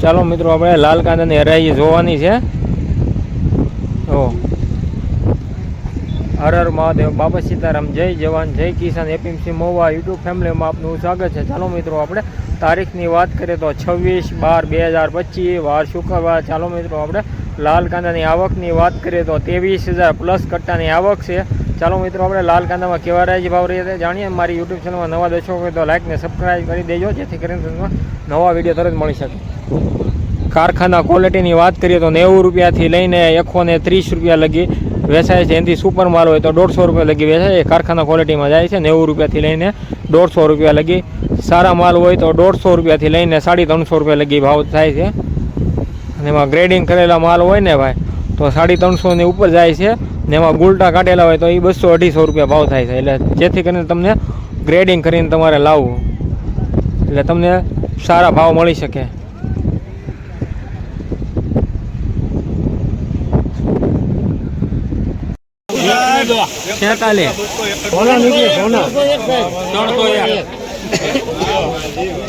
ચાલો મિત્રો, આપણે લાલ કાંદાની હરાઈ જોવાની છે. ઓ. હર હર મહાદેવ, બાબા સીતારામ, જય જવાન, જય કિસાન, એપીએમસી મોવા, યુટ્યુબ ફેમિલીમાં આપનું સ્વાગત છે. ચાલો મિત્રો, આપણે તારીખની વાત કરીએ તો છવ્વીસ બાર બે હજાર પચીસ, વાર શુક્રવાર. ચાલો મિત્રો, આપણે લાલ કાંદાની આવકની વાત કરીએ તો ત્રેવીસ હજાર પ્લસ કટ્ટાની આવક છે. ચાલો મિત્રો, આપણે લાલ કાંદામાં કેવા રાજ ભાવ રહે છે જાણીએ. મારી યુટ્યુબ ચેનલમાં નવા દર્શકો હોય તો લાઇક ને સબસ્ક્રાઈબ કરી દેજો, જેથી કરીને નવા વીડિયો તરત મળી શકે. કારખાના ક્વોલિટીની વાત કરીએ તો નેવું રૂપિયાથી લઈને એકસો ને ત્રીસ રૂપિયા લગી વેચાય છે. એનાથી સુપર માલ હોય તો દોઢસો રૂપિયા લગી વેચાય એ કારખાના ક્વોલિટીમાં જાય છે. નેવું રૂપિયાથી લઈને દોઢસો રૂપિયા લગી સારા માલ હોય તો દોઢસો રૂપિયાથી લઈને સાડી ત્રણસો રૂપિયા લગી ભાવ થાય છે. અને એમાં ગ્રેડિંગ કરેલા માલ હોય ને ભાઈ, તો સાડી ત્રણસોની ઉપર જાય છે. ને એમાં ગુલટા કાઢેલા હોય તો એ બસો અઢીસો રૂપિયા ભાવ થાય છે. એટલે જેથી કરીને તમને ગ્રેડિંગ કરીને તમારે લાવવું. એટલે તમને સારા ભાવ મળી શકે. છેતાલીસ.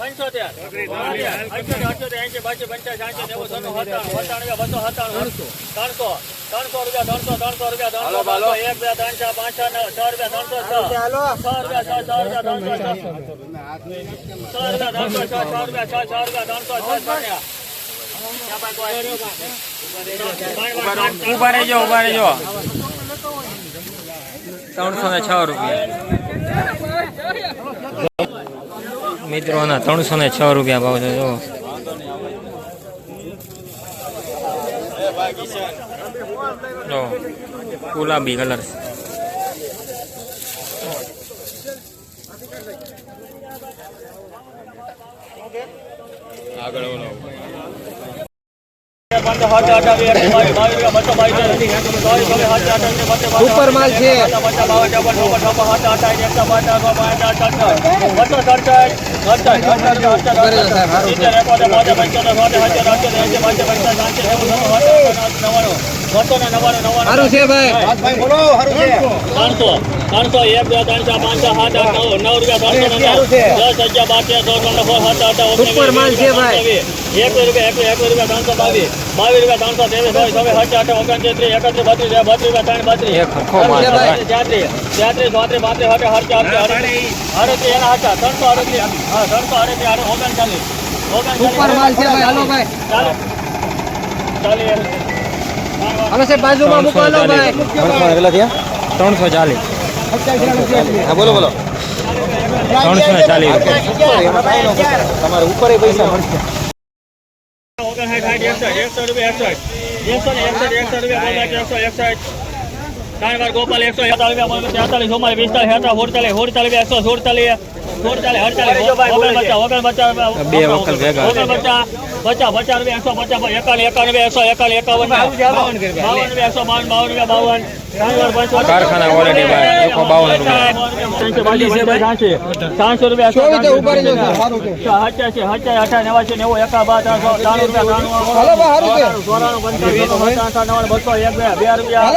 ફૂલ ત્રણસો. સો થેલી ઊભા રહેજો ઊભા રહેજો. ત્રણસો ને છ રૂપિયા. મિત્રોના ત્રણસો ને છ રૂપિયા ભાવ છે જો. ગુલાબી કલર આગળ સુપર માલ છે સારું છે ભાઈ બોલો સારું છે ત્રણસો ત્રણસો એક બે ત્રણ ચાર પાંચ છ સાત આઠ નવ નવ રૂપિયા ત્રણસો દસ અગિયાર બાર તેર ચૌદ પંદર સોળ સત્તર અઢાર ઓગણીસ સુપર માલ છે ભાઈ. એક રૂપિયા એક એક રૂપિયા ત્રણસો બાવીસ બાવીસ રૂપિયા ત્રણસો ત્રેવીસ ચોવીસ ચોવીસ અઠ્યાર અઠાર ઓગણત્રીસ એકત્રીસ બત્રીસ બત્રીસ રૂપિયા ત્રણ બત્રીસ એક હરખો માલ છે ભાઈ. તેત્રીસ તેત્રીસ ચોત્રીસ પાંત્રીસ હટે હરચે હરચે હરચે એના હચા ત્રણસો અડત્રીસ હા ત્રણસો અડત્રીસ આડે ઓગણચાલીસ સુપર માલ છે ભાઈ હાલો ભાઈ ચાલો ચાલીસ હાલો સાહેબ બાજુમાં મૂકો હાલો ભાઈ કેટલા થયા ત્રણસો ચાલીસ હા બોલો બોલો. ત્રણસો ને ચાલીસ. તમારે ઉપર પૈસા મળશે એકસો રૂપિયા એકસઠ. એકસો ને એકસઠ એકસઠ રૂપિયા એકસો એકસઠ ત્રણ વાર ગોપાલ એકસો રૂપિયા તેતાલીસ ચોમાલીસ પિસ્તાલીસ હેતા સુડતાલીસ સુડતાલીસ એકસો સુડતાલીસ સુડતાલીસ અડતાલીસ ઓગણ બચ્ચા ઓગણ બચ્ચા બે વખત ભેગા. ઓગણ બચ્ચા પચાસ પચાસ રૂપિયા એકસો પચાસ એકાવન એકાવન એકસો એકાવન એકાવન બાવન રૂપિયા એકસો બાવન બાવન રૂપિયા બાવન કારખાના quality ભાઈ, એકસો બાવન રૂપિયા. ત્રણસો રૂપિયા હચ્યાસી હચ્યા અઠા નેવાસી નેવું એકા બાર ત્રણસો ત્રાણું રૂપિયા. ત્રાણું ચોરાણું પંચાણું બસો એક બે રૂપિયા.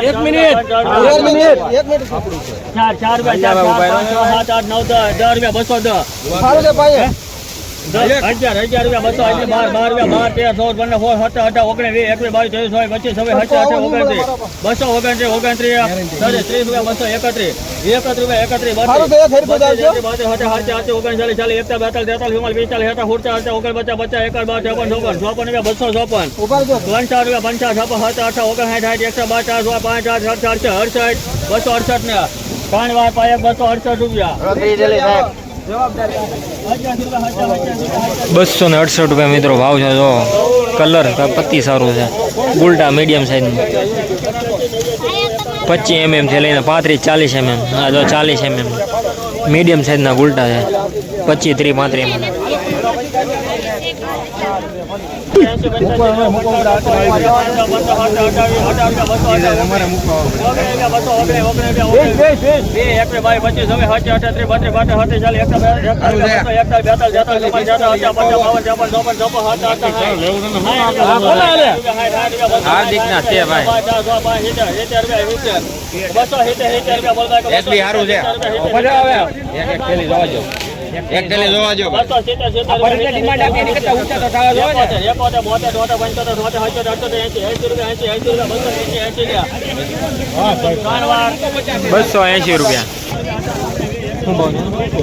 એક મિનિટ. એક મિનિટ. એક મિનિટ ચાર ચાર રૂપિયા ચાર ચાર, પાંચ, છ, સાત આઠ નવ દસ દસ રૂપિયા બસો દસ. ભાઈ દસ, અગિયાર અગિયાર રૂપિયા બસો અગિયાર બાર બાર રૂપિયા બાર તેર ચૌદ પંદર સોળ સત્તર અઢાર ઓગણીસ વીસ એકવીસ બાવીસ ત્રેવીસ ચોવીસ પચીસ છવ્વીસ સત્તર અઢાર ઓગણત્રીસ બસો ઓગણત્રીસ ઓગણત્રીસ ત્રીસ ત્રીસ રૂપિયા બસો એકત્રીસ એકત્રીસ રૂપિયા એકત્રીસ ચાલજો. ઓગણચાલીસ ચાલીસ એકતા બેતાલીસ તેતાલીસ ચુમ્માલીસ પિસ્તાલીસ હેઠા હુડતા અડતા ઓગણ પચાસ પચાસ એકર બાર ચોપન ચોપન ચોપન રૂપિયા બસો ચોપન. પંચાવન રૂપિયા પંચાવન છપ્પન સાત અઠા ઓગણસાઠ સાઠ એકસો બાર ચાર સો પાંચ આઠ અડસઠ અડસઠ અડસઠ બસો અડસઠ ને. ત્રણ વાર પાયક બસો અડસઠ રૂપિયા. બસો ને અડસઠ રૂપિયા મિત્રો ભાવ છે જો. કલર પત્તી સારું છે. ગુલટા મીડિયમ સાઈઝનું પચીસ એમએમથી લઈને પાંત્રીસ, ચાલીસ એમએમ આ જો ચાલીસ એમએમ મીડિયમ સાઈઝના ગુલટા છે. પચીસ, ત્રીસ, પાંત્રીસ. એમએમ હાર્દિકના છે ભાઈ. બોલતા એટલી સારું છે એક થેલી જોવા જો બસો સિત્તેર સિત્તેર ડિમાન્ડ આપી એની કરતા ઊંચા તો થવા જોઈએ ને. એકોતેર બોતેર તોતેર પંચોતેર છોતેર સત્તર અઠ્યોતેર એંસી એંસી રૂપિયા એંસી એંસી રૂપિયા બસો એંસી એંસી રૂપિયા. ત્રણ વાર બસો એંશી રૂપિયા.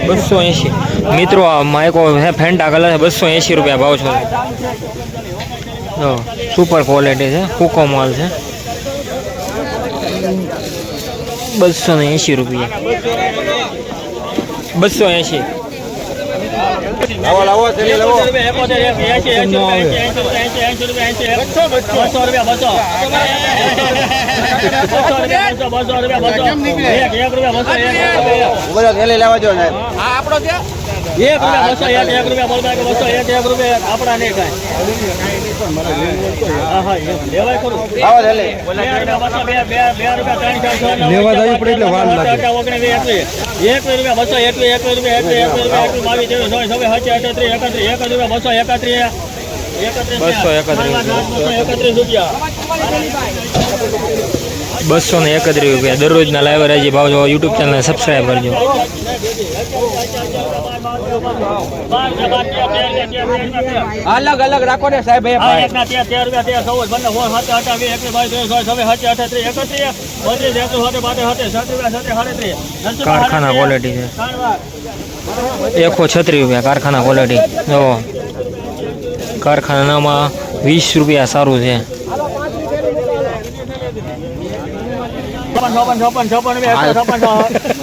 બસો એંશી. મિત્રો આ માઇકો છે ફેન્ટા કલર છે બસો એંશી રૂપિયા ભાવ છે. જો સુપર ક્વોલિટી છે કુકો માલ છે. બસો ને એંશી રૂપિયા. બસો એંશી. લાવો લાવો થેલી લાવો બસો રૂપિયા બસો બસો રૂપિયા બસો એક રૂપિયા બસો લેવા જો સાહેબ એક રૂપિયા બસો એક એક રૂપિયા બોલતા કે બસો એક એક રૂપિયા આપણા નહીં કાંઈ હા હા એમ. લેવાય ખરું લાવો જવું પડે એટલે વાર લાગે. ઓગણીસ એકવીસ રૂપિયા બસો એકવીસ એકવીસ રૂપિયા એકવીસ એકવીસ રૂપિયા એકવીસ બાવીસ ત્રેવીસ ચોવીસ છવ્વીસ સત્યાવીસ અઠત્રીસ એકત્રીસ એકત્રીસ રૂપિયા બસો એકત્રીસ બસો એકત્રીસ. એકત્રીસ રૂપિયા બસો ને એકત્રીસ રૂપિયા દરરોજના લાઈવ રાજી ભાવ જોવા યુટ્યુબ ચેનલને સબસ્ક્રાઈબ કરજો. અલગ અલગ રાખો ને સાહેબ કારખાના ક્વોલિટી છે. એકસો છત્રીસ રૂપિયા કારખાના ક્વોલિટી જો કારખાનામાં વીસ રૂપિયા સારું છે. છપ્પન, છપ્પન, છપ્પન, છપ્પન રૂપિયા, એકસો છપ્પન,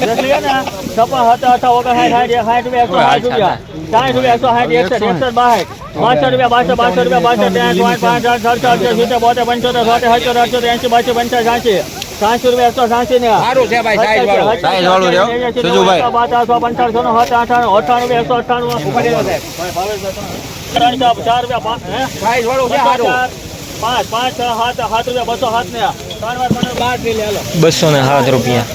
જેટલી છે ને, છપ્પન, સત્તર, અઠ્ઠા, ઓગણસાઠ, સાઠ, સાઠ રૂપિયા, સાઠ રૂપિયા, સાઠ રૂપિયા, એકસો સાઠ, એકસઠ, એકસઠ, બાસઠ, બાસઠ રૂપિયા, બાસઠ, બાસઠ રૂપિયા, બાસઠ, ત્રેસઠ, ચોસઠ, સડસઠ, અડસઠ, સિત્તેર, બોતેર, પંચોતેર, છોતેર, સત્તર, અડસઠ, એંસી, બાસી, પંચાસી, સાઠી. સાઠી રૂપિયા, એકસો સાઠી ને. સારું છે ભાઈ સાઈઝ વાળું. સાઈઝ વાળું છે, સુજુભાઈ. બારસો પંચાવન સોનો સત્તર અઠાણું અઠાણું એકસો અઠાણું ત્રણ ચાર ચાર રૂપિયા પાંચ સાઈઝ વાળું છે સારું. પાંચ પાંચ સાત સાત રૂપિયા બસો સાત ને. બસો ને સાત રૂપિયા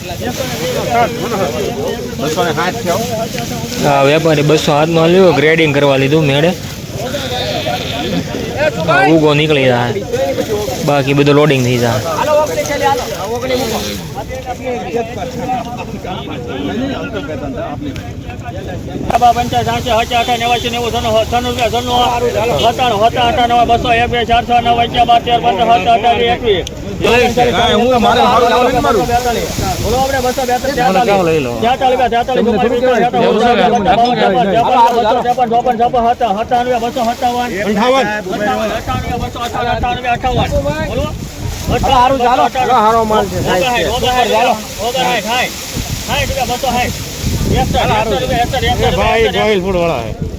હો. વેપારી બસો હાથમાં લ્યો ગ્રેડિંગ કરવા લીધું મેળે ઉગો નીકળી જાય બાકી બધું લોડિંગ થઈ જાય બસો એક બે ચાર છ નવ અગિયાર બાર તેર પંદર સત્તર એકવીસ છે. ભાઈ ફૂડ વાળા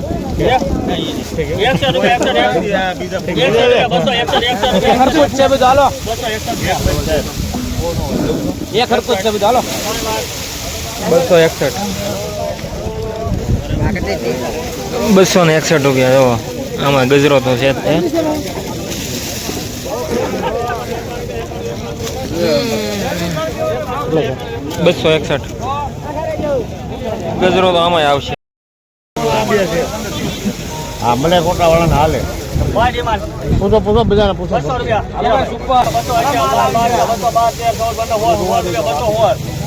બસો એકસઠ બસો ને એકસઠ રૂપિયા જો આમાં ગજરો તો છે બસો એકસઠ. ગજરો તો આમાં આવશે. હા મને ખોટા વાળાને હાલે. પૂછો પૂછો બધાને પૂછો. બસો રૂપિયા.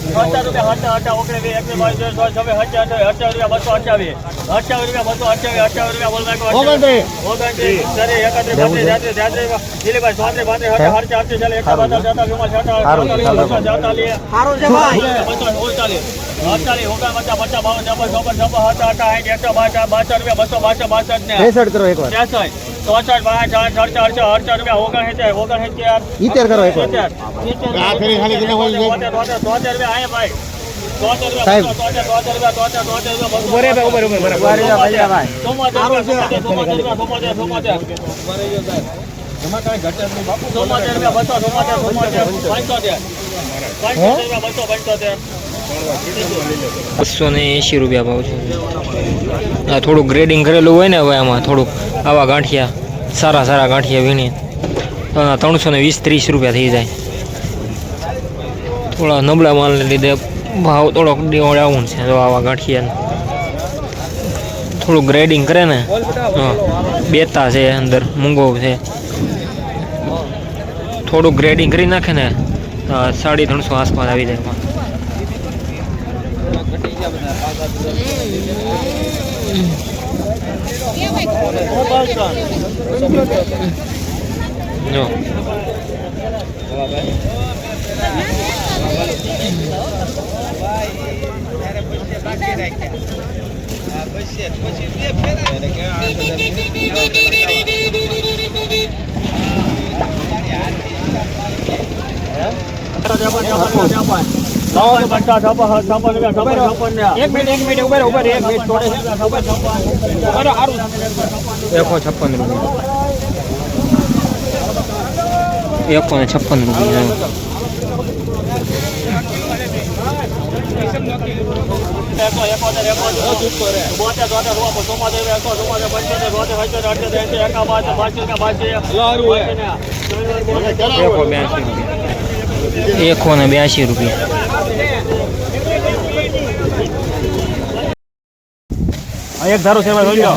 સોળ રૂપિયા, અઠ્યાવીસ, અઠ્યાવીસ, ઓગણીસ, એકવીસ, બાવીસ, ત્રેવીસ, ચોવીસ, છવ્વીસ, અઠ્યાવીસ, અઠ્યાવીસ રૂપિયા, બસો અઠ્યાવીસ. અઠ્યાવીસ રૂપિયા, બસો અઠ્યાવીસ, અઠ્યાવીસ રૂપિયા, બોલ નાખો, ઓગણત્રીસ, ત્રીસ, એકત્રીસ, બત્રીસ, તેત્રીસ, તેત્રીસ, દિલીપભાઈ, ચોત્રીસ, પાંત્રીસ, અઠ્યાવીસ, અડતાલીસ, અડતાલીસ, એકતાલીસ, બેતાલીસ, તેતાલીસ, ચુમ્માલીસ, અડતાલીસ, અડતાલીસ, બસો ઓગણચાલીસ, અડતાલીસ, ઓગણપચાસ, પચાસ, બાવન, છપ્પન, છપ્પન, છપ્પન, સત્તર, અઠાવન, એકસો બાસઠ, બાસઠ રૂપિયા, બસો બાસઠ, બાસઠ ને. ત્રેસઠ કરો એકવાર. ત્રેસઠ, ચોસઠ, બાસઠ, સાઠ, સડસઠ, અડસઠ, અડસઠ રૂપિયા, ઓગણસિત્તેર, ઓગણસિત્તેર, ઈતેર કરો સિત્તેર, સિત્તેર, તોતેર, રૂપિયા, અહીંયા ભાઈ. રૂપિયા, સાહેબ. બસો ને એંશી રૂપિયા ભાવ છે. થોડુંક ગ્રેડિંગ કરેલું હોય ને હવે આમાં થોડુંક આવા ગાંઠિયા, સારા સારા ગાંઠિયા વીણી. ત્રણસો ને વીસ, ત્રીસ રૂપિયા થઈ જાય. થોડા નબળા માલને લીધે ભાવ થોડોક ડાઉન છે તો આવા ગાંઠિયાને. થોડું ગ્રેડિંગ કરે ને બેતા છે અંદર, મૂંગો છે. થોડું ગ્રેડિંગ કરી નાખે ને સાડી ત્રણસો આસપાસ આવી જાય એમાં જો છપ્પન, પચાસ, છપ્પન, છપ્પન રૂપિયા. એકસો છપ્પન રૂપિયા. એકસો ને છપ્પન રૂપિયા. એકસો, ને એકોતેર, બોતેર, તોતેર, ચુમ્મોતેર, ચુમ્મોતેર, એકસો, ચુમ્મોતેર, પંચોતેર, તોતેર, પંચોતેર, અઠ્યોતેર, એંસી, એકાવન, બાસી રૂપિયા, બાસી. એકસો બ્યાસી રૂપિયા એકસો ને બ્યાસી રૂપિયા એક ધારો છે ભાઈ, લો.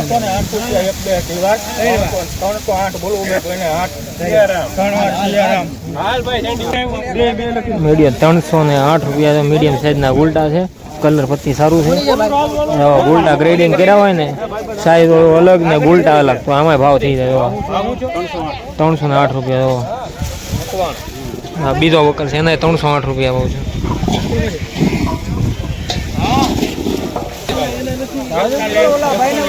મીડિયમ ત્રણસો ને આઠ રૂપિયા મીડિયમ સાઈઝના ઉલટા છે. કલર પત્તી સારું છે. ગુલટા ગ્રેડિંગ કર્યા હોય ને સાઈઝ અલગ ને ગુલટા અલગ. તો આમાં ભાવ થઈ જાય ત્રણસો ને આઠ રૂપિયા બીજો વકલ છે એના ત્રણસો આઠ રૂપિયા ભાવ છે.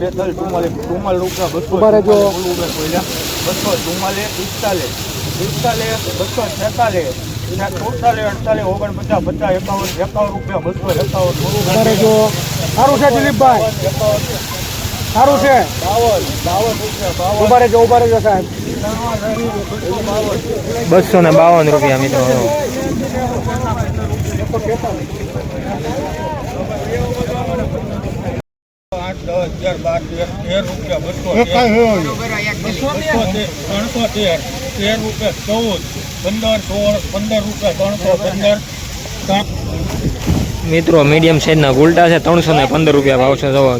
બેતાલીસ ચુમ્માલીસ ચુમ્માલીસ રૂપિયા બસો બસો ચુમ્માલીસ પિસ્તાલીસ પિસ્તાલીસ બસો છેતાલીસ સુડતાલીસ અડતાલીસ ઓગણપચાસ પચાસ એકાવન એકાવન રૂપિયા બસો એકાવન સારું છે દિલીપભાઈ? સારું છે? ઊભા રહેજો ઊભા રહેજો સાહેબ. બસો ને બાવન રૂપિયા મિત્રો. ત્રણસો તેર તેર રૂપિયા ચૌદ પંદર સોળ પંદર રૂપિયા ત્રણસો પંદર મિત્રો મીડિયમ સાઈઝના ગુલટા છે, ત્રણસો ને પંદર રૂપિયા ભાવ છે જવા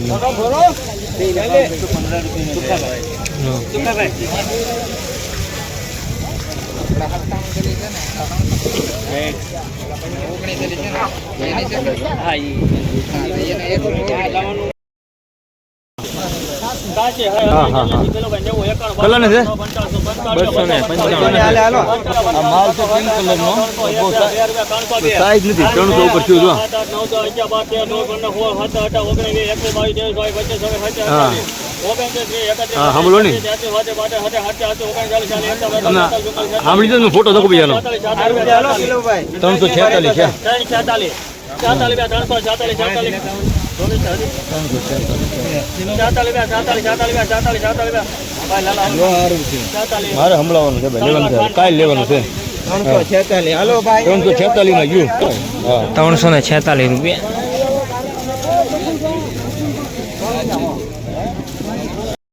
કલર ને છે? બસો ને પંચાણું માલ છે પિંક કલર નો સાઈઝ નથી ત્રણસો ઉપર થયું જો. હા. હા, સાંભળો ને. સાંભળી ને. ફોટો દો બીજાનો ત્રણસો છેતાલીસ છે. મારે હમણાવાનું છે ભાઈ લેવાનું છે. કાલ લેવાનું છે. ત્રણસો છેતાલીસ. હાલો ભાઈ. ત્રણસો છેતાલીસમાં ગયું. ત્રણસો ને છેતાલીસ રૂપિયા.